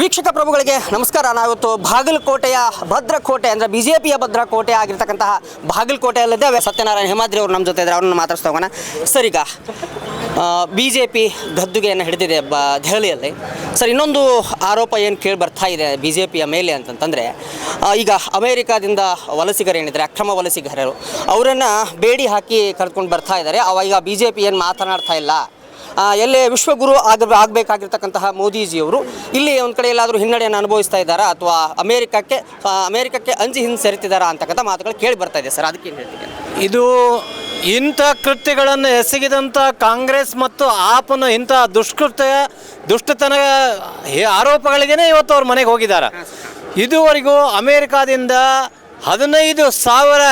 ವೀಕ್ಷಕ ಪ್ರಭುಗಳಿಗೆ ನಮಸ್ಕಾರ. ನಾವಿವತ್ತು ಬಾಗಲಕೋಟೆಯ ಭದ್ರಕೋಟೆ ಅಂದ್ರೆ ಬಿ ಜೆ ಪಿಯ ಭದ್ರಕೋಟೆ ಆಗಿರ್ತಕ್ಕಂತಹ ಬಾಗಲಕೋಟೆಯಲ್ಲಿದ್ದೇವೆ ಸತ್ಯನಾರಾಯಣ ಹೇಮಾದ್ರಿ ಅವರು ನಮ್ಮ ಜೊತೆ ಇದ್ದಾರೆ. ಅವ್ರನ್ನ ಮಾತಾಡ್ಸ್ತಾ ಹೋಗೋಣ. ಸರ್, ಈಗ ಬಿ ಜೆ ಪಿ ಗದ್ದುಗೆಯನ್ನು ಹಿಡಿದಿದೆ ಬ, ದೆಹಲಿಯಲ್ಲಿ. ಸರ್, ಇನ್ನೊಂದು ಆರೋಪ ಏನು ಕೇಳಿ ಬರ್ತಾ ಇದೆ ಬಿ ಜೆ ಪಿಯ ಮೇಲೆ ಅಂತಂತಂದರೆ ಈಗ ಅಮೇರಿಕಾದಿಂದ ವಲಸಿಗರು ಏನಿದ್ದಾರೆ, ಅಕ್ರಮ ವಲಸಿಗರರು ಅವರನ್ನು ಬೇಡಿ ಹಾಕಿ ಕರೆದುಕೊಂಡು ಬರ್ತಾ ಇದ್ದಾರೆ. ಅವಾಗ ಬಿ ಜೆ ಪಿ ಏನು ಮಾತನಾಡ್ತಾ ಇಲ್ಲ. ಎಲ್ಲೇ ವಿಶ್ವಗುರು ಆಗ ಆಗಬೇಕಾಗಿರ್ತಕ್ಕಂತಹ ಮೋದಿಜಿಯವರು ಇಲ್ಲಿ ಒಂದು ಕಡೆ ಎಲ್ಲಾದರೂ ಹಿನ್ನಡೆಯನ್ನು ಅನುಭವಿಸ್ತಾ ಇದ್ದಾರಾ ಅಥವಾ ಅಮೇರಿಕಕ್ಕೆ ಅಮೆರಿಕಕ್ಕೆ ಅಂಜಿ ಹಿಂಸರಿತಿದ್ದಾರಾ ಅಂತಕ್ಕಂಥ ಮಾತುಗಳು ಕೇಳಿ ಬರ್ತಾ ಇದೆ ಸರ್. ಅದಕ್ಕೆ ಏನು ಹೇಳ್ತೀನಿ ಇದು ಇಂಥ ಕೃತ್ಯಗಳನ್ನು ಎಸಗಿದಂಥ ಕಾಂಗ್ರೆಸ್ ಮತ್ತು ಆಪನ ಇಂಥ ದುಷ್ಕೃತ್ಯ ದುಷ್ಟತನ ಹೇ- ಆರೋಪಗಳಿಗೇ ಇವತ್ತು ಅವ್ರ ಮನೆಗೆ ಹೋಗಿದ್ದಾರೆ. ಇದುವರೆಗೂ ಅಮೇರಿಕಾದಿಂದ ಹದಿನೈದು ಸಾವಿರ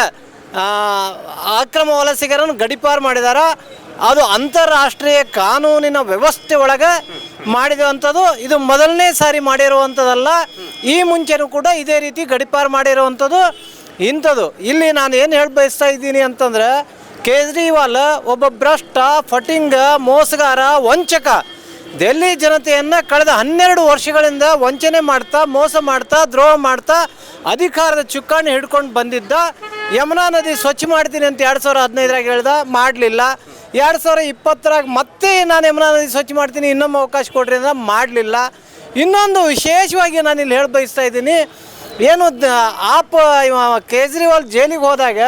ಅಕ್ರಮ ವಲಸಿಗರನ್ನು ಗಡಿಪಾರು ಮಾಡಿದಾರ? ಅದು ಅಂತಾರಾಷ್ಟ್ರೀಯ ಕಾನೂನಿನ ವ್ಯವಸ್ಥೆ ಒಳಗೆ ಮಾಡಿರುವಂಥದ್ದು. ಇದು ಮೊದಲನೇ ಸಾರಿ ಮಾಡಿರುವಂಥದ್ದಲ್ಲ. ಈ ಮುಂಚೆನೂ ಕೂಡ ಇದೇ ರೀತಿ ಗಡಿಪಾರು ಮಾಡಿರುವಂಥದ್ದು. ಇಂಥದ್ದು. ಇಲ್ಲಿ ನಾನು ಏನು ಹೇಳಿ ಬಯಸ್ತಾ ಇದ್ದೀನಿ ಅಂತಂದ್ರೆ, ಕೇಜ್ರಿವಾಲ್ ಒಬ್ಬ ಭ್ರಷ್ಟ, ಫಟಿಂಗ, ಮೋಸಗಾರ, ವಂಚಕ. ದೆಹಲಿ ಜನತೆಯನ್ನು ಕಳೆದ ಹನ್ನೆರಡು ವರ್ಷಗಳಿಂದ ವಂಚನೆ ಮಾಡ್ತಾ, ಮೋಸ ಮಾಡ್ತಾ, ದ್ರೋಹ ಮಾಡ್ತಾ, ಅಧಿಕಾರದ ಚುಕ್ಕಾಣಿ ಹಿಡ್ಕೊಂಡು ಬಂದಿದ್ದ. ಯಮುನಾ ನದಿ ಸ್ವಚ್ಛ ಮಾಡ್ತೀನಿ ಅಂತ ಎರಡು ಸಾವಿರ ಹದಿನೈದರಾಗ ಹೇಳ್ದ. ಮಾಡಲಿಲ್ಲ. ಎರಡು ಸಾವಿರ ಇಪ್ಪತ್ತರಾಗ ಮತ್ತೆ ನಾನು ಯಮುನಾ ನದಿ ಸ್ವಚ್ಛ ಮಾಡ್ತೀನಿ, ಇನ್ನೊಮ್ಮೆ ಅವಕಾಶ ಕೊಡ್ರಿ ಅಂದ್ರೆ ಮಾಡಲಿಲ್ಲ. ಇನ್ನೊಂದು ವಿಶೇಷವಾಗಿ ನಾನು ಇಲ್ಲಿ ಹೇಳಿ ಬಯಸ್ತಾ ಇದ್ದೀನಿ, ಏನು ಆಪ್ ಕೇಜ್ರಿವಾಲ್ ಜೈಲಿಗೆ ಹೋದಾಗ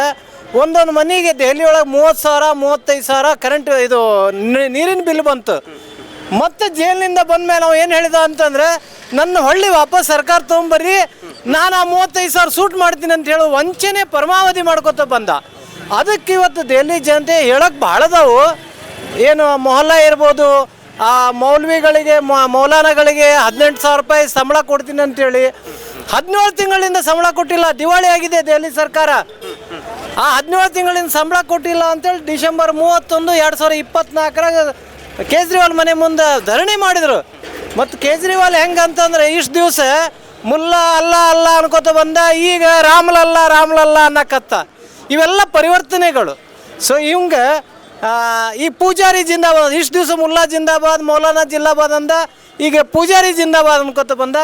ಒಂದೊಂದು ಮನೆಗೆ ದೆಹಲಿ ಒಳಗೆ ಮೂವತ್ತು ಸಾವಿರ, ಮೂವತ್ತೈದು ಸಾವಿರ ಕರೆಂಟ್ ಇದು ನೀರಿನ ಬಿಲ್ ಬಂತು. ಮತ್ತೆ ಜೈಲಿನಿಂದ ಬಂದ ಮೇಲೆ ನಾವು ಏನು ಹೇಳಿದ ಅಂತಂದ್ರೆ, ನನ್ನ ಹೊಳ್ಳಿ ವಾಪಸ್ ಸರ್ಕಾರ ತೊಗೊಂಬರ್ರಿ, ನಾನು ಆ ಮೂವತ್ತೈದು ಸಾವಿರ ಸೂಟ್ ಮಾಡ್ತೀನಿ ಅಂತ ಹೇಳಿ ವಂಚನೆ ಪರಮಾವಧಿ ಮಾಡ್ಕೋತ ಬಂದ. ಅದಕ್ಕೆ ಇವತ್ತು ದೆಹಲಿ ಜನತೆ ಹೇಳಕ್ಕೆ ಭಾಳದವು ಏನು ಮೊಹಲ್ಲಾ ಇರ್ಬೋದು, ಆ ಮೌಲ್ವಿಗಳಿಗೆ ಮೌಲಾನಗಳಿಗೆ ಹದಿನೆಂಟು ಸಾವಿರ ರೂಪಾಯಿ ಸಂಬಳ ಕೊಡ್ತೀನಿ ಅಂತೇಳಿ. ಹದಿನೇಳು ತಿಂಗಳಿಂದ ಸಂಬಳ ಕೊಟ್ಟಿಲ್ಲ, ದಿವಾಳಿ ಆಗಿದೆ ದೆಹಲಿ ಸರ್ಕಾರ. ಆ ಹದಿನೇಳು ತಿಂಗಳಿಂದ ಸಂಬಳ ಕೊಟ್ಟಿಲ್ಲ ಅಂತೇಳಿ ಡಿಸೆಂಬರ್ ಮೂವತ್ತೊಂದು ಎರಡು ಸಾವಿರದ ಇಪ್ಪತ್ನಾಲ್ಕರಾಗ ಕೇಜ್ರಿವಾಲ್ ಮನೆ ಮುಂದೆ ಧರಣಿ ಮಾಡಿದರು. ಮತ್ತು ಕೇಜ್ರಿವಾಲ್ ಹೆಂಗೆ ಅಂತಂದ್ರೆ ಇಷ್ಟು ದಿವಸ ಮುಲ್ಲ ಅಲ್ಲ ಅಲ್ಲ ಅನ್ಕೋತ ಬಂದ, ಈಗ ರಾಮ್ಲಲ್ಲ ರಾಮ್ಲಲ್ಲ ಅನ್ನಕತ್ತ. ಇವೆಲ್ಲ ಪರಿವರ್ತನೆಗಳು. ಸೊ ಇವಂಗ ಈ ಪೂಜಾರಿ ಜಿಂದಾಬಾದ್, ಇಷ್ಟು ದಿವಸ ಮುಲ್ಲಾ ಜಿಂದಾಬಾದ್, ಮೌಲಾನಾ ಜಿಂದಾಬಾದ್ ಅಂದ, ಈಗ ಪೂಜಾರಿ ಜಿಂದಾಬಾದ್ ಅನ್ಕೋತ ಬಂದ,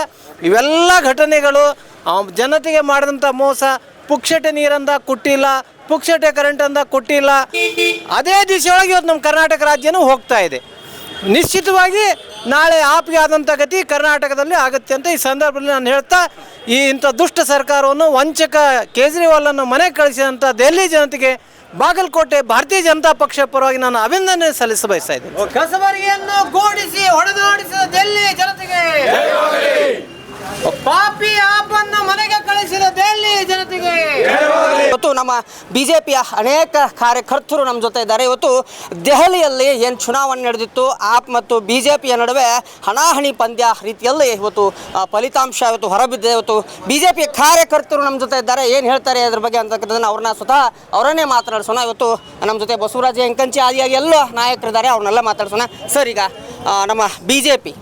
ಇವೆಲ್ಲ ಘಟನೆಗಳು ಜನತೆಗೆ ಮಾಡಿದಂಥ ಮೋಸ, ಪುಕ್ಷಟೆ ನೀರಂದ ಕೊಟ್ಟಿಲ್ಲ, ಪುಕ್ಷಟೆ ಕರೆಂಟ್ ಅಂದ ಕೊಟ್ಟಿಲ್ಲ. ಅದೇ ದಿಶೆಯೊಳಗೆ ಇವತ್ತು ನಮ್ಮ ಕರ್ನಾಟಕ ರಾಜ್ಯನೂ ಹೋಗ್ತಾ ಇದೆ. ನಿಶ್ಚಿತವಾಗಿ ನಾಳೆ ಆಪ್ಗೆ ಆದಂಥ ಗತಿ ಕರ್ನಾಟಕದಲ್ಲಿ ಆಗುತ್ತೆ ಅಂತ ಈ ಸಂದರ್ಭದಲ್ಲಿ ನಾನು ಹೇಳ್ತಾ, ಈ ಇಂಥ ದುಷ್ಟ ಸರ್ಕಾರವನ್ನು ವಂಚಕ ಕೇಜ್ರಿವಾಲನ್ನು ಮನೆಗೆ ಕಳಿಸಿದಂಥ ದೆಹಲಿ ಜನತೆಗೆ ಬಾಗಲಕೋಟೆ ಭಾರತೀಯ ಜನತಾ ಪಕ್ಷ ಪರವಾಗಿ ನಾನು ಅಭಿನಂದನೆ ಸಲ್ಲಿಸ ಬಯಸ್ತಾ ಇದ್ದೀನಿ ಜನತೆಗೆ. ಪಾಪಿ ಆಪನ್ನು ಮನೆಗೆ ಕಳಿಸಿದ ದೆಹಲಿ ಇವತ್ತು ನಮ್ಮ ಬಿ ಜೆ ಪಿಯ ಅನೇಕ ಕಾರ್ಯಕರ್ತರು ನಮ್ಮ ಜೊತೆ ಇದ್ದಾರೆ. ಇವತ್ತು ದೆಹಲಿಯಲ್ಲಿ ಏನು ಚುನಾವಣೆ ನಡೆದಿತ್ತು, ಆಪ್ ಮತ್ತು ಬಿ ಜೆ ಪಿಯ ನಡುವೆ ಹಣಾಹಣಿ ಪಂದ್ಯ ರೀತಿಯಲ್ಲಿ ಇವತ್ತು ಫಲಿತಾಂಶ ಇವತ್ತು ಹೊರಬಿದ್ದಿದೆ. ಇವತ್ತು ಬಿ ಜೆ ಪಿಯ ಕಾರ್ಯಕರ್ತರು ನಮ್ಮ ಜೊತೆ ಇದ್ದಾರೆ. ಏನು ಹೇಳ್ತಾರೆ ಅದ್ರ ಬಗ್ಗೆ ಅಂತಕ್ಕಂಥದ್ದನ್ನು ಅವ್ರನ್ನ ಸ್ವತಃ ಅವರನ್ನೇ ಮಾತನಾಡಿಸೋಣ ಇವತ್ತು ನಮ್ಮ ಜೊತೆ ಬಸವರಾಜ ಎಂಕಂಚಿ ಆದಿಯಾಗಿ ಎಲ್ಲ ನಾಯಕರಿದ್ದಾರೆ. ಅವ್ರನ್ನೆಲ್ಲ ಮಾತಾಡ್ಸೋಣ. ಸರ್, ಈಗ ನಮ್ಮ ಬಿ ಜೆ ಪಿ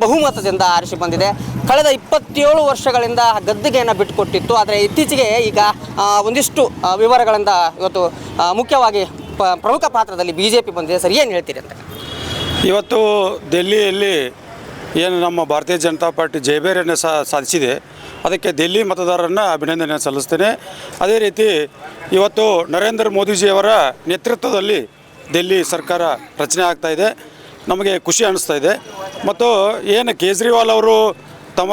ಬಹುಮತದಿಂದ ಆರಿಸಿ ಬಂದಿದೆ. ಕಳೆದ ಇಪ್ಪತ್ತೇಳು ವರ್ಷಗಳಿಂದ ಗದ್ದುಗೆಯನ್ನು ಬಿಟ್ಟುಕೊಟ್ಟಿತ್ತು. ಆದರೆ ಇತ್ತೀಚೆಗೆ ಈಗ ಒಂದಿಷ್ಟು ವಿವರಗಳಿಂದ ಇವತ್ತು ಮುಖ್ಯವಾಗಿ ಪ್ರಮುಖ ಪಾತ್ರದಲ್ಲಿ ಬಿ ಜೆ ಪಿ ಬಂದಿದೆ. ಸರ್, ಏನು ಹೇಳ್ತೀರಿ ಅಂತ? ಇವತ್ತು ದೆಹಲಿಯಲ್ಲಿ ಏನು ನಮ್ಮ ಭಾರತೀಯ ಜನತಾ ಪಾರ್ಟಿ ಜಯಬೇರಿಯನ್ನು ಸಹ ಸಾಧಿಸಿದೆ. ಅದಕ್ಕೆ ದೆಹಲಿ ಮತದಾರರನ್ನು ಅಭಿನಂದನೆ ಸಲ್ಲಿಸ್ತೇನೆ. ಅದೇ ರೀತಿ ಇವತ್ತು ನರೇಂದ್ರ ಮೋದಿಜಿಯವರ ನೇತೃತ್ವದಲ್ಲಿ ದೆಹಲಿ ಸರ್ಕಾರ ರಚನೆ ಆಗ್ತಾ ಇದೆ. ನಮಗೆ ಖುಷಿ ಅನ್ನಿಸ್ತಾ ಇದೆ. ಮತ್ತು ಏನು ಕೇಜ್ರಿವಾಲ್ ಅವರು ತಮ್ಮ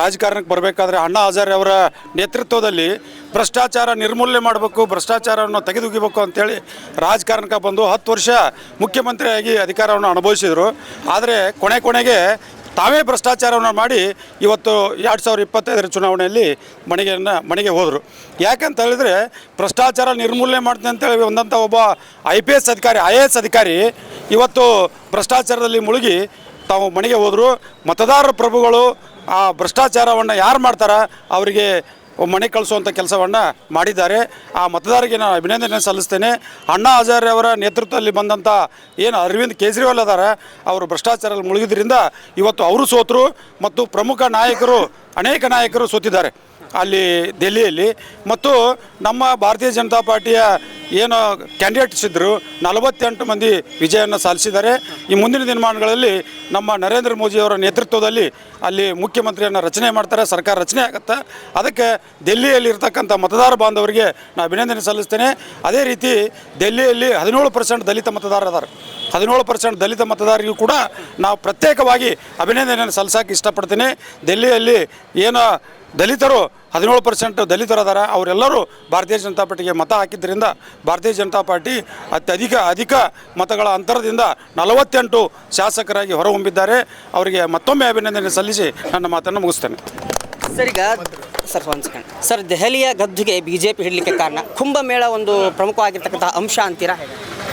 ರಾಜಕಾರಣಕ್ಕೆ ಬರಬೇಕಾದ್ರೆ ಅಣ್ಣಾ ಹಜಾರೆ ಅವರ ನೇತೃತ್ವದಲ್ಲಿ ಭ್ರಷ್ಟಾಚಾರ ನಿರ್ಮೂಲನೆ ಮಾಡಬೇಕು, ಭ್ರಷ್ಟಾಚಾರವನ್ನು ತೆಗೆದುಗಿಬೇಕು ಅಂತೇಳಿ ರಾಜಕಾರಣಕ್ಕೆ ಬಂದು ಹತ್ತು ವರ್ಷ ಮುಖ್ಯಮಂತ್ರಿಯಾಗಿ ಅಧಿಕಾರವನ್ನು ಅನುಭವಿಸಿದರು. ಆದರೆ ಕೊನೆ ಕೊನೆಗೆ ತಾವೇ ಭ್ರಷ್ಟಾಚಾರವನ್ನು ಮಾಡಿ ಇವತ್ತು ಎರಡು ಸಾವಿರದ ಇಪ್ಪತ್ತೈದರ ಚುನಾವಣೆಯಲ್ಲಿ ಮನೆಗೆಯನ್ನು ಮನೆಗೆ ಹೋದರು. ಯಾಕಂತ ಹೇಳಿದರೆ ಭ್ರಷ್ಟಾಚಾರ ನಿರ್ಮೂಲನೆ ಮಾಡ್ತೀನಿ ಅಂತೇಳಿ ಒಂದಂಥ ಒಬ್ಬ ಐ ಪಿ ಎಸ್ ಅಧಿಕಾರಿ ಐ ಎ ಎಸ್ ಅಧಿಕಾರಿ ಇವತ್ತು ಭ್ರಷ್ಟಾಚಾರದಲ್ಲಿ ಮುಳುಗಿ ತಾವು ಮನೆಗೆ ಹೋದರು, ಮತದಾರರ ಪ್ರಭುಗಳು ಆ ಭ್ರಷ್ಟಾಚಾರವನ್ನು ಯಾರು ಮಾಡ್ತಾರ, ಅವರಿಗೆ ಮನೆ ಕಳಿಸುವಂಥ ಕೆಲಸವನ್ನು ಮಾಡಿದ್ದಾರೆ. ಆ ಮತದಾರರಿಗೆ ನಾನು ಅಭಿನಂದನೆ ಸಲ್ಲಿಸ್ತೇನೆ. ಅಣ್ಣಾ ಹಜಾರೆ ಅವರ ನೇತೃತ್ವದಲ್ಲಿ ಬಂದಂಥ ಏನು ಅರವಿಂದ್ ಕೇಜ್ರಿವಾಲ್ ಅದಾರ, ಅವರು ಭ್ರಷ್ಟಾಚಾರದಲ್ಲಿ ಮುಳುಗಿದ್ರಿಂದ ಇವತ್ತು ಅವರು ಸೋತರು ಮತ್ತು ಪ್ರಮುಖ ನಾಯಕರು, ಅನೇಕ ನಾಯಕರು ಸೋತಿದ್ದಾರೆ. ಅಲ್ಲಿ ದೆಲ್ಲಿಯಲ್ಲಿ ಮತ್ತು ನಮ್ಮ ಭಾರತೀಯ ಜನತಾ ಪಾರ್ಟಿಯ ಏನು ಕ್ಯಾಂಡಿಡೇಟ್ಸ್ ಇದ್ದರು ನಲವತ್ತೆಂಟು ಮಂದಿ ವಿಜಯವನ್ನು ಸಾಧಿಸಿದ್ದಾರೆ. ಈ ಮುಂದಿನ ದಿನಮಾನಗಳಲ್ಲಿ ನಮ್ಮ ನರೇಂದ್ರ ಮೋದಿಯವರ ನೇತೃತ್ವದಲ್ಲಿ ಅಲ್ಲಿ ಮುಖ್ಯಮಂತ್ರಿಯನ್ನು ರಚನೆ ಮಾಡ್ತಾರೆ, ಸರ್ಕಾರ ರಚನೆ ಆಗುತ್ತೆ. ಅದಕ್ಕೆ ದೆಲ್ಲಿಯಲ್ಲಿ ಇರತಕ್ಕಂಥ ಮತದಾರ ಬಾಂಧವರಿಗೆ ನಾನು ಅಭಿನಂದನೆ ಸಲ್ಲಿಸ್ತೇನೆ. ಅದೇ ರೀತಿ ದೆಲ್ಲಿಯಲ್ಲಿ ಹದಿನೇಳು ಪರ್ಸೆಂಟ್ ದಲಿತ ಮತದಾರರು ಹದಿನೇಳು ಪರ್ಸೆಂಟ್ ದಲಿತ ಮತದಾರರಿಗೂ ಕೂಡ ನಾವು ಪ್ರತ್ಯೇಕವಾಗಿ ಅಭಿನಂದನೆಯನ್ನು ಸಲ್ಲಿಸೋಕೆ ಇಷ್ಟಪಡ್ತೀನಿ. ದೆಲ್ಲಿಯಲ್ಲಿ ಏನು ದಲಿತರು ಹದಿನೇಳು ಪರ್ಸೆಂಟ್ ದಲಿತರು ಅದಾರ ಅವರೆಲ್ಲರೂ ಭಾರತೀಯ ಜನತಾ ಪಾರ್ಟಿಗೆ ಮತ ಹಾಕಿದ್ದರಿಂದ ಭಾರತೀಯ ಜನತಾ ಪಾರ್ಟಿ ಅತ್ಯಧಿಕ ಅಧಿಕ ಮತಗಳ ಅಂತರದಿಂದ ನಲವತ್ತೆಂಟು ಶಾಸಕರಾಗಿ ಹೊರಹೊಮ್ಮಿದ್ದಾರೆ. ಅವರಿಗೆ ಮತ್ತೊಮ್ಮೆ ಅಭಿನಂದನೆ ಸಲ್ಲಿಸಿ ನನ್ನ ಮಾತನ್ನು ಮುಗಿಸ್ತೇನೆ. ಸರ್ ಸರ್, ಒಂದು ಸರ್, ದೆಹಲಿಯ ಗದ್ದುಗೆ ಬಿ ಜೆ ಪಿ ಹಿಡಲಿಕ್ಕೆ ಕಾರಣ ಕುಂಭಮೇಳ ಒಂದು ಪ್ರಮುಖವಾಗಿರ್ತಕ್ಕಂಥ ಅಂಶ ಅಂತೀರಾ?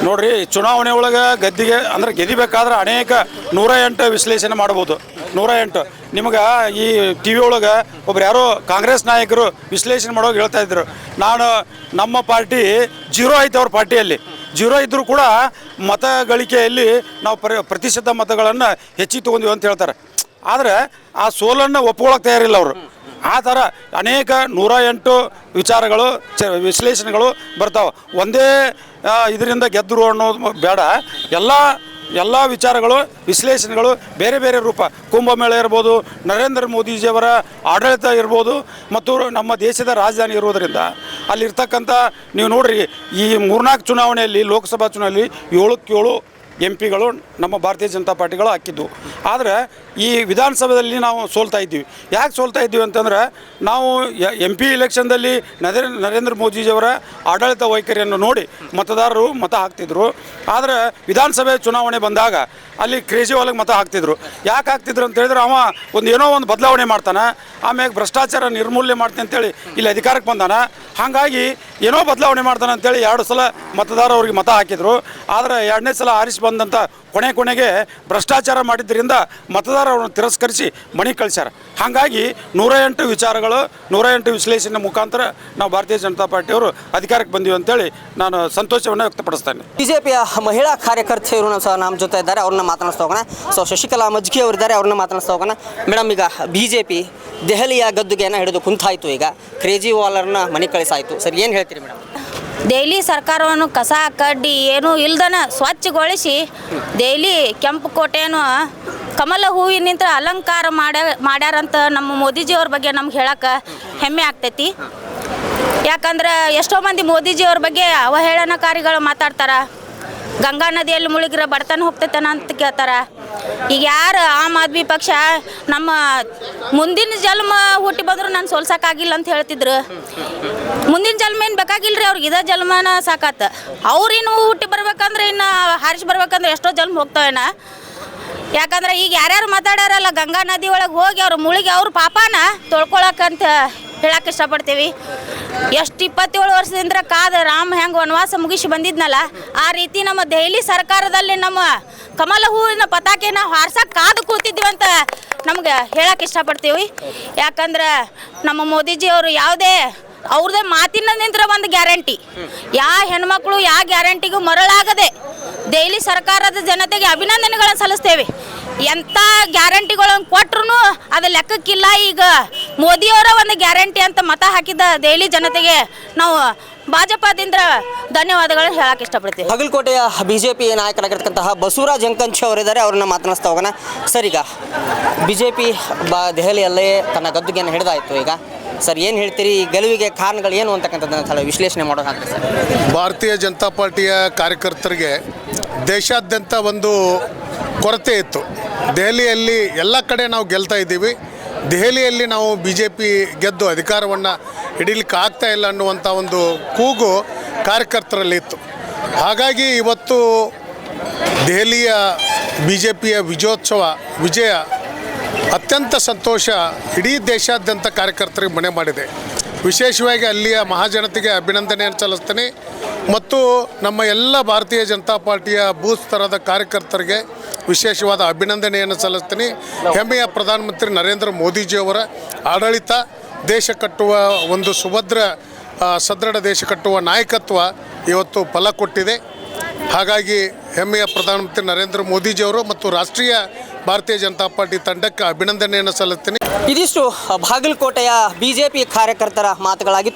ನೋಡ್ರಿ, ಚುನಾವಣೆ ಒಳಗೆ ಗದ್ದಿಗೆ, ಅಂದ್ರೆ ಗೆದಿಬೇಕಾದ್ರೆ ಅನೇಕ ನೂರ ಎಂಟು ವಿಶ್ಲೇಷಣೆ ಮಾಡ್ಬೋದು. ನೂರ ಎಂಟು. ನಿಮಗೆ ಈ ಟಿ ವಿ ಒಳಗೆ ಒಬ್ರು ಯಾರೋ ಕಾಂಗ್ರೆಸ್ ನಾಯಕರು ವಿಶ್ಲೇಷಣೆ ಮಾಡೋಕೆ ಹೇಳ್ತಾ ಇದ್ರು. ನಾನು ನಮ್ಮ ಪಾರ್ಟಿ ಜೀರೋ ಐತೆ ಅವ್ರ ಪಾರ್ಟಿಯಲ್ಲಿ. ಜೀರೋ ಇದ್ದರೂ ಕೂಡ ಮತ ಗಳಿಕೆಯಲ್ಲಿ ನಾವು ಪ್ರ, ಪ್ರತಿಶತ ಮತಗಳನ್ನು ಹೆಚ್ಚಿಗೆ ತೊಗೊಂಡಿವಿ ಅಂತ ಹೇಳ್ತಾರೆ. ಆದರೆ ಆ ಸೋಲನ್ನು ಒಪ್ಕೊಳ್ಳೋಕೆ ತಯಾರಿಲ್ಲ ಅವರು. ಆ ಥರ ಅನೇಕ ನೂರ ಎಂಟು ವಿಚಾರಗಳು, ಚ, ವಿಶ್ಲೇಷಣೆಗಳು ಬರ್ತಾವೆ. ಒಂದೇ ಇದರಿಂದ ಗೆದ್ದರು ಅನ್ನೋದು ಬೇಡ. ಎಲ್ಲ ಎಲ್ಲ ವಿಚಾರಗಳು, ವಿಶ್ಲೇಷಣೆಗಳು ಬೇರೆ ಬೇರೆ ರೂಪ. ಕುಂಭಮೇಳ ಇರ್ಬೋದು, ನರೇಂದ್ರ ಮೋದಿಜಿಯವರ ಆಡಳಿತ ಇರ್ಬೋದು, ಮತ್ತು ನಮ್ಮ ದೇಶದ ರಾಜಧಾನಿ ಇರುವುದರಿಂದ ಅಲ್ಲಿರ್ತಕ್ಕಂಥ, ನೀವು ನೋಡ್ರಿ, ಈ ಮೂರ್ನಾಲ್ಕು ಚುನಾವಣೆಯಲ್ಲಿ, ಲೋಕಸಭಾ ಚುನಾವಣೆಯಲ್ಲಿ ಏಳಕ್ಕೆ ಏಳು ಎಂ ಪಿಗಳು ನಮ್ಮ ಭಾರತೀಯ ಜನತಾ ಪಾರ್ಟಿಗಳು ಹಾಕಿದ್ವು ಆದರೆ ಈ ವಿಧಾನಸಭೆಯಲ್ಲಿ ನಾವು ಸೋಲ್ತಾ ಇದ್ದೀವಿ. ಯಾಕೆ ಸೋಲ್ತಾ ಇದ್ದೀವಿ ಅಂತಂದ್ರೆ ನಾವು ಎಂ ಪಿ ಇಲೆಕ್ಷನ್ದಲ್ಲಿ ನರೇಂದ್ರ ನರೇಂದ್ರ ಮೋದಿಜಿಯವರ ಆಡಳಿತ ವೈಖರಿಯನ್ನು ನೋಡಿ ಮತದಾರರು ಮತ ಹಾಕ್ತಿದ್ರು. ಆದರೆ ವಿಧಾನಸಭೆ ಚುನಾವಣೆ ಬಂದಾಗ ಅಲ್ಲಿ ಕ್ರೇಜಿ ಒಳಗೆ ಮತ ಹಾಕ್ತಿದ್ರು. ಯಾಕೆ ಹಾಕ್ತಿದ್ರು ಅಂತ ಹೇಳಿದ್ರೆ ಅವ ಒಂದು ಏನೋ ಒಂದು ಬದಲಾವಣೆ ಮಾಡ್ತಾನೆ. ಆಮೇಲೆ ಭ್ರಷ್ಟಾಚಾರ ನಿರ್ಮೂಲನೆ ಮಾಡ್ತೀನಿ ಅಂತೇಳಿ ಇಲ್ಲಿ ಅಧಿಕಾರಕ್ಕೆ ಬಂದಾನೆ. ಹಾಗಾಗಿ ಏನೋ ಬದಲಾವಣೆ ಮಾಡ್ತಾನೆ ಅಂತೇಳಿ ಎರಡು ಸಲ ಮತದಾರ ಅವ್ರಿಗೆ ಮತ ಹಾಕಿದ್ರು. ಆದರೆ ಎರಡನೇ ಸಲ ಆರಿಸಿ ಬಂದಂಥ ಕೊನೆ ಕೊನೆಗೆ ಭ್ರಷ್ಟಾಚಾರ ಮಾಡಿದ್ದರಿಂದ ಮತದಾರ ಅವ್ರನ್ನ ತಿರಸ್ಕರಿಸಿ ಮಣಿ ಕಳಿಸ್ಯಾರ. ಹಾಗಾಗಿ ನೂರ ಎಂಟು ವಿಚಾರಗಳು, ನೂರ ಎಂಟು ವಿಶ್ಲೇಷಣೆ ಮುಖಾಂತರ ನಾವು ಭಾರತೀಯ ಜನತಾ ಪಾರ್ಟಿಯವರು ಅಧಿಕಾರಕ್ಕೆ ಬಂದೀವಿ ಅಂತೇಳಿ ನಾನು ಸಂತೋಷವನ್ನು ವ್ಯಕ್ತಪಡಿಸ್ತೇನೆ. ಬಿಜೆಪಿಯ ಮಹಿಳಾ ಕಾರ್ಯಕರ್ತೆಯರು ಸಹ ನಮ್ಮ ಜೊತೆ ಇದ್ದಾರೆ, ಅವ್ರನ್ನ ಮಾತನಾಡಿಸ್ತಾ ಹೋಗೋಣ. ಸೊ ಶಶಿಕಲಾ ಮಜ್ಗಿ ಅವರಿದ್ದಾರೆ ಅವ್ರನ್ನ ಮಾತನಾಡಿಸ್ತಾ ಹೋಗೋಣ. ಮೇಡಮ್, ಈಗ ಬಿ ಜೆ ಪಿ ದೆಹಲಿಯ ಗದ್ದುಗೆಯನ್ನು ಹಿಡಿದು ಕುಂತಾಯಿತು ಈಗ. ಕ್ರೇಜಿ ವಾಲರ್ನ ಮನೆ ಕಳಿಸಾಯಿತು. ಸರ್, ಏನು ಹೇಳ್ತೀರಿ ಮೇಡಮ್? ದೆಹಲಿ ಸರ್ಕಾರವನ್ನು ಕಸ ಕಡ್ಡಿ ಏನೂ ಇಲ್ದನ ಸ್ವಚ್ಛಗೊಳಿಸಿ ದೆಹಲಿ ಕೆಂಪು ಕೋಟೆಯನ್ನು ಕಮಲ ಹೂವಿನಿಂದ ಅಲಂಕಾರ ಮಾಡ್ಯ, ಮಾಡ್ಯಾರಂತ ನಮ್ಮ ಮೋದಿಜಿಯವ್ರ ಬಗ್ಗೆ ನಮ್ಗೆ ಹೇಳಕ್ಕೆ ಹೆಮ್ಮೆ ಆಗ್ತೈತಿ. ಯಾಕಂದ್ರೆ ಎಷ್ಟೋ ಮಂದಿ ಮೋದಿಜಿಯವ್ರ ಬಗ್ಗೆ ಅವಹೇಳನಕಾರಿಗಳು ಮಾತಾಡ್ತಾರ. ಗಂಗಾ ನದಿಯಲ್ಲಿ ಮುಳುಗಿರ ಬಡತನ ಹೋಗ್ತೈತನ ಅಂತ ಕೇಳ್ತಾರ. ಈಗ ಯಾರು ಆಮ್ ಆದ್ಮಿ ಪಕ್ಷ ನಮ್ಮ ಮುಂದಿನ ಜನ್ಮ ಹುಟ್ಟಿ ಬಂದ್ರು ನಾನು ಸೋಲ್ಸಕ್ಕಾಗಿಲ್ಲ ಅಂತ ಹೇಳ್ತಿದ್ರು. ಮುಂದಿನ ಜನ್ಮ ಏನು ಬೇಕಾಗಿಲ್ರಿ ಅವ್ರಿಗೆ? ಇದೇ ಜನ್ಮನ ಸಾಕಾತ. ಅವ್ರಿನ್ನು ಹುಟ್ಟಿ ಬರ್ಬೇಕಂದ್ರೆ ಇನ್ನು ಹಾರಿಸಿ ಬರ್ಬೇಕಂದ್ರೆ ಎಷ್ಟೋ ಜನ್ಮ ಹೋಗ್ತಾವೇನ? ಯಾಕಂದ್ರೆ ಈಗ ಯಾರ್ಯಾರು ಮಾತಾಡ್ಯಾರಲ್ಲ, ಗಂಗಾ ನದಿ ಒಳಗೆ ಹೋಗಿ ಅವ್ರು ಮುಳುಗಿ ಅವ್ರ ಪಾಪನ ತೊಳ್ಕೊಳಕಂತ ಹೇಳಕ್ಕೆ ಇಷ್ಟಪಡ್ತೀವಿ. ಎಷ್ಟು ಇಪ್ಪತ್ತೇಳು ವರ್ಷದಿಂದ ಕಾದ ರಾಮ ಹೆಂಗೆ ವನವಾಸ ಮುಗಿಸಿ ಬಂದಿದ್ನಲ್ಲ, ಆ ರೀತಿ ನಮ್ಮ ದೆಹಲಿ ಸರ್ಕಾರದಲ್ಲಿ ನಮ್ಮ ಕಮಲ ಹೂವಿನ ಪತಾಕೆನ ಹಾರ್ಸಕ್ಕೆ ಕಾದು ಕೂತಿದ್ವಿ ಅಂತ ನಮ್ಗೆ ಹೇಳಕ್ಕೆ ಇಷ್ಟಪಡ್ತೀವಿ. ಯಾಕಂದ್ರೆ ನಮ್ಮ ಮೋದಿಜಿ ಅವರು ಯಾವುದೇ, ಅವ್ರದೇ ಮಾತಿನ ನಿಂತರ ಒಂದು ಗ್ಯಾರಂಟಿ. ಯಾ ಹೆಣ್ಮಕ್ಳು ಯಾವ ಗ್ಯಾರಂಟಿಗೂ ಮರಳಾಗದೆ ದೆಹಲಿ ಸರ್ಕಾರದ ಜನತೆಗೆ ಅಭಿನಂದನೆಗಳನ್ನು ಸಲ್ಲಿಸ್ತೇವೆ. ಎಂಥ ಗ್ಯಾರಂಟಿಗಳನ್ನು ಕೊಟ್ರು ಅದು ಲೆಕ್ಕಕ್ಕಿಲ್ಲ ಈಗ. ಮೋದಿಯವರ ಒಂದು ಗ್ಯಾರಂಟಿ ಅಂತ ಮತ ಹಾಕಿದ ದೆಹಲಿ ಜನತೆಗೆ ನಾವು ಭಾಜಪದಿಂದ ಧನ್ಯವಾದಗಳನ್ನು ಹೇಳಕ್ಕೆ ಇಷ್ಟಪಡ್ತೀವಿ ಬಾಗಲಕೋಟೆಯ ಬಿಜೆಪಿ ನಾಯಕರಾಗಿರ್ತಕ್ಕಂತಹ ಬಸವರಾಜ್ ಅಂಕಂಚಿ ಅವರಿದ್ದಾರೆ, ಅವ್ರನ್ನ ಮಾತನಾಡಿಸ್ತಾ ಹೋಗೋಣ. ಸರ್ ಈಗ ಬಿ ಜೆ ಪಿ ಬಾ ದೆಹಲಿಯಲ್ಲೇ ತನ್ನ ಗದ್ದುಗೆಯನ್ನು ಹಿಡಿದಾಯಿತು ಈಗ. ಸರ್, ಏನು ಹೇಳ್ತೀರಿ? ಈ ಗೆಲುವಿಗೆ ಕಾರಣಗಳು ಏನು ಅಂತಕ್ಕಂಥದ್ದನ್ನು ಸ್ವಲ್ಪ ವಿಶ್ಲೇಷಣೆ ಮಾಡೋಕ್ಕಾಗ್ತದೆ ಸರ್. ಭಾರತೀಯ ಜನತಾ ಪಾರ್ಟಿಯ ಕಾರ್ಯಕರ್ತರಿಗೆ ದೇಶಾದ್ಯಂತ ಒಂದು ಕೊರತೆ ಇತ್ತು. ದೆಹಲಿಯಲ್ಲಿ ಎಲ್ಲ ಕಡೆ ನಾವು ಗೆಲ್ತಾ ಇದ್ದೀವಿ. ದೆಹಲಿಯಲ್ಲಿ ನಾವು ಬಿ ಜೆ ಪಿ ಗೆದ್ದು ಅಧಿಕಾರವನ್ನು ಹಿಡೀಲಿಕ್ಕೆ ಆಗ್ತಾ ಇಲ್ಲ ಅನ್ನುವಂಥ ಒಂದು ಕೂಗು ಕಾರ್ಯಕರ್ತರಲ್ಲಿ ಇತ್ತು. ಹಾಗಾಗಿ ಇವತ್ತು ದೆಹಲಿಯ ಬಿ ಜೆ ಪಿಯ ವಿಜಯೋತ್ಸವ ವಿಜಯ ಅತ್ಯಂತ ಸಂತೋಷ ಇಡೀ ದೇಶಾದ್ಯಂತ ಕಾರ್ಯಕರ್ತರಿಗೆ ಮನೆ ಮಾಡಿದೆ. ವಿಶೇಷವಾಗಿ ಅಲ್ಲಿಯ ಮಹಾಜನತೆಗೆ ಅಭಿನಂದನೆಯನ್ನು ಸಲ್ಲಿಸ್ತೇನೆ. ಮತ್ತು ನಮ್ಮ ಎಲ್ಲ ಭಾರತೀಯ ಜನತಾ ಪಾರ್ಟಿಯ ಬೂತ್ ಸ್ತರದ ಕಾರ್ಯಕರ್ತರಿಗೆ ವಿಶೇಷವಾದ ಅಭಿನಂದನೆಯನ್ನು ಸಲ್ಲಿಸ್ತೀನಿ. ಹೆಮ್ಮೆಯ ಪ್ರಧಾನಮಂತ್ರಿ ನರೇಂದ್ರ ಮೋದಿಜಿಯವರ ಆಡಳಿತ, ದೇಶ ಕಟ್ಟುವ ಒಂದು ಸುಭದ್ರ ಸದೃಢ ದೇಶ ಕಟ್ಟುವ ನಾಯಕತ್ವ ಇವತ್ತು ಫಲ ಕೊಟ್ಟಿದೆ. ಹಾಗಾಗಿ ಹೆಮ್ಮೆಯ ಪ್ರಧಾನಮಂತ್ರಿ ನರೇಂದ್ರ ಮೋದಿಜಿಯವರು ಮತ್ತು ರಾಷ್ಟ್ರೀಯ ಭಾರತೀಯ ಜನತಾ ಪಾರ್ಟಿ ತಂಡಕ್ಕೆ ಅಭಿನಂದನೆಯನ್ನು ಸಲ್ಲಿಸ್ತೀನಿ. ಇದಿಷ್ಟು ಬಾಗಲಕೋಟೆಯ ಬಿಜೆಪಿ ಕಾರ್ಯಕರ್ತರ ಮಾತುಗಳಾಗಿತ್ತು.